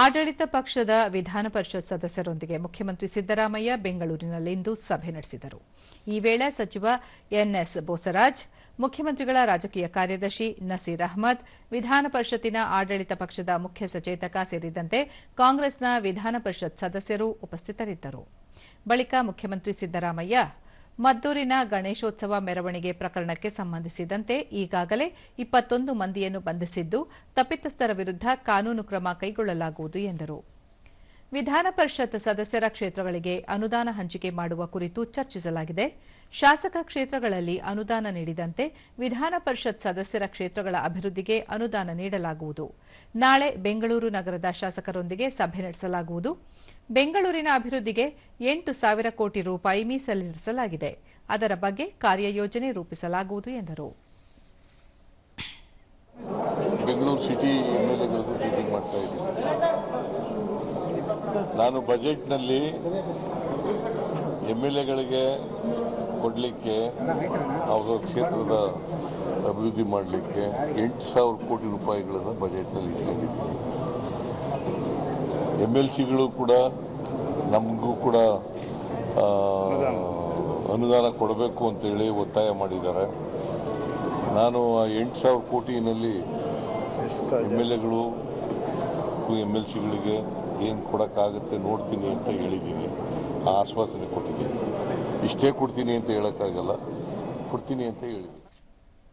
ಆಡಳಿತ ಪಕ್ಷದ ವಿಧಾನ ಪರಿಷತ್ ಸದಸ್ಯರೊಂದಿಗೆ ಮುಖ್ಯಮಂತ್ರಿ ಸಿದ್ದರಾಮಯ್ಯ ಬೆಂಗಳೂರಿನಲ್ಲಿಂದು ಸಭೆ ನಡೆಸಿದರು. ಈ ವೇಳೆ ಸಚಿವ ಎನ್ಎಸ್ ಬೋಸರಾಜ್, ಮುಖ್ಯಮಂತ್ರಿಗಳ ರಾಜಕೀಯ ಕಾರ್ಯದರ್ಶಿ ನಸೀರ್ ಅಹ್ಮದ್, ವಿಧಾನ ಪರಿಷತ್ತಿನ ಆಡಳಿತ ಪಕ್ಷದ ಮುಖ್ಯ ಸಚೇತಕ ಸೇರಿದಂತೆ ಕಾಂಗ್ರೆಸ್ನ ವಿಧಾನ ಪರಿಷತ್ ಸದಸ್ಯರು ಉಪಸ್ಥಿತರಿದ್ದರು. ಬಳಿಕ ಮುಖ್ಯಮಂತ್ರಿ ಸಿದ್ದರಾಮಯ್ಯ ಮದ್ದೂರಿನ ಗಣೇಶೋತ್ಸವ ಮೆರವಣಿಗೆ ಪ್ರಕರಣಕ್ಕೆ ಸಂಬಂಧಿಸಿದಂತೆ ಈಗಾಗಲೇ ಇಪ್ಪತ್ತೊಂದು ಮಂದಿಯನ್ನು ಬಂಧಿಸಿದ್ದು, ತಪ್ಪಿತಸ್ಥರ ವಿರುದ್ಧ ಕಾನೂನು ಕ್ರಮ ಕೈಗೊಳ್ಳಲಾಗುವುದು ಎಂದರು. ವಿಧಾನ ಪರಿಷತ್ ಸದಸ್ಯರ ಕ್ಷೇತ್ರಗಳಿಗೆ ಅನುದಾನ ಹಂಚಿಕೆ ಮಾಡುವ ಕುರಿತು ಚರ್ಚಿಸಲಾಗಿದೆ. ಶಾಸಕ ಕ್ಷೇತ್ರಗಳಲ್ಲಿ ಅನುದಾನ ನೀಡಿದಂತೆ ವಿಧಾನ ಪರಿಷತ್ ಸದಸ್ಯರ ಕ್ಷೇತ್ರಗಳ ಅಭಿವೃದ್ಧಿಗೆ ಅನುದಾನ ನೀಡಲಾಗುವುದು. ನಾಳೆ ಬೆಂಗಳೂರು ನಗರದ ಶಾಸಕರೊಂದಿಗೆ ಸಭೆ ನಡೆಸಲಾಗುವುದು. ಬೆಂಗಳೂರಿನ ಅಭಿವೃದ್ಧಿಗೆ ಎಂಟು ಸಾವಿರ ಕೋಟಿ ರೂಪಾಯಿ ಮೀಸಲಿರಿಸಲಾಗಿದೆ. ಅದರ ಬಗ್ಗೆ ಕಾರ್ಯಯೋಜನೆ ರೂಪಿಸಲಾಗುವುದು ಎಂದರು. ಬೆಂಗಳೂರು ಸಿಟಿ ಮೀಟಿಂಗ್ ಮಾಡ್ತಾ ಇದ್ದೀನಿ. ನಾನು ಬಜೆಟ್ನಲ್ಲಿ ಎಂ ಎಲ್ ಎಗಳಿಗೆ ಕೊಡಲಿಕ್ಕೆ ಅವರ ಕ್ಷೇತ್ರದ ಅಭಿವೃದ್ಧಿ ಮಾಡಲಿಕ್ಕೆ ಎಂಟು ಸಾವಿರ ಕೋಟಿ ರೂಪಾಯಿಗಳನ್ನು ಬಜೆಟ್ನಲ್ಲಿ ಇಟ್ಕೊಂಡಿದ್ದೀನಿ. ಎಂ ಎಲ್ ಸಿಗಳು ಕೂಡ ನಮಗೂ ಕೂಡ ಅನುದಾನ ಕೊಡಬೇಕು ಅಂತೇಳಿ ಒತ್ತಾಯ ಮಾಡಿದ್ದಾರೆ. ನಾನು ಎಂಟು ಸಾವಿರ ಕೋಟಿನಲ್ಲಿ ಎಂ ಎಲ್ ಎಗಳು ಎಂ ಎಲ್ ಸಿಗಳಿಗೆ ಏನು ಕೊಡೋಕ್ಕಾಗುತ್ತೆ ನೋಡ್ತೀನಿ ಅಂತ ಹೇಳಿದ್ದೀನಿ. ಆ ಆಶ್ವಾಸನೆ ಕೊಟ್ಟಿದ್ದೀನಿ. ಇಷ್ಟೇ ಕೊಡ್ತೀನಿ ಅಂತ ಹೇಳೋಕ್ಕಾಗಲ್ಲ. ಕೊಡ್ತೀನಿ ಅಂತ ಹೇಳಿದ್ದೀನಿ.